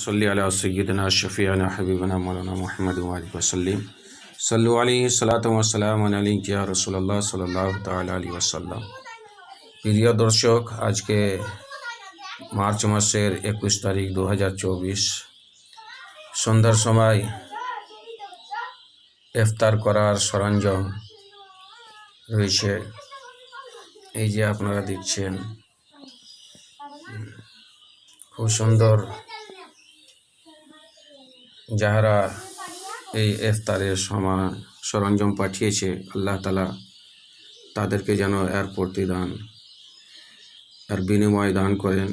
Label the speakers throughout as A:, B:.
A: صلی علی سیدنا شفیعنا حبیبنا مولانا محمد و علیہ وسلم صلو علیہ صلاۃ وسلام علیک یا رسول اللہ صلی اللہ تعالی علیہ وسلم প্রিয় দর্শক আজকে মার্চ মাসের একুশ তারিখ দু হাজার চব্বিশ সন্ধ্যার সময় ইফতার করার সরঞ্জাম রয়েছে এই যে আপনারা দেখছেন খুব সুন্দর যাহারা এই ইফতারের সময় সরঞ্জাম পাঠিয়েছে, আল্লাহ তালা তাদেরকে যেন এর প্রতিদান, এর বিনিময় দান করেন।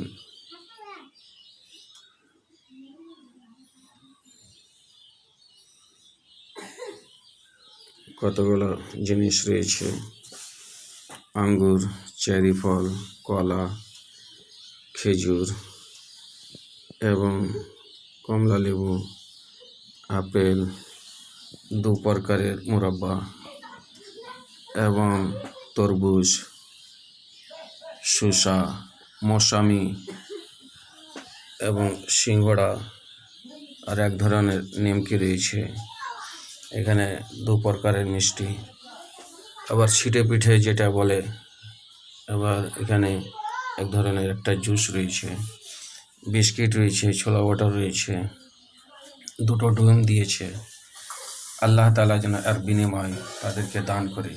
A: কতগুলো জিনিস রয়েছে? আঙ্গুর, চেরি ফল, কলা, খেজুর এবং কমলা লেবু আপেল, দু প্রকারের মুরাব্বা এবং তরমুজ, শসা মৌসামি এবং সিঙ্গড়া আর এক ধরনের নিমকি রয়েছে। এখানে দু প্রকারের মিষ্টি। আবার ছিটে পিঠে যেটা বলে, আবার এখানে এক ধরনের একটা জুস রয়েছে। বিস্কিট রয়েছে, ছোলা বাটার রয়েছে। দুটো ডোম দিয়েছে। আল্লাহ তালা যেন এর বিনিময় তাদেরকে দান করে।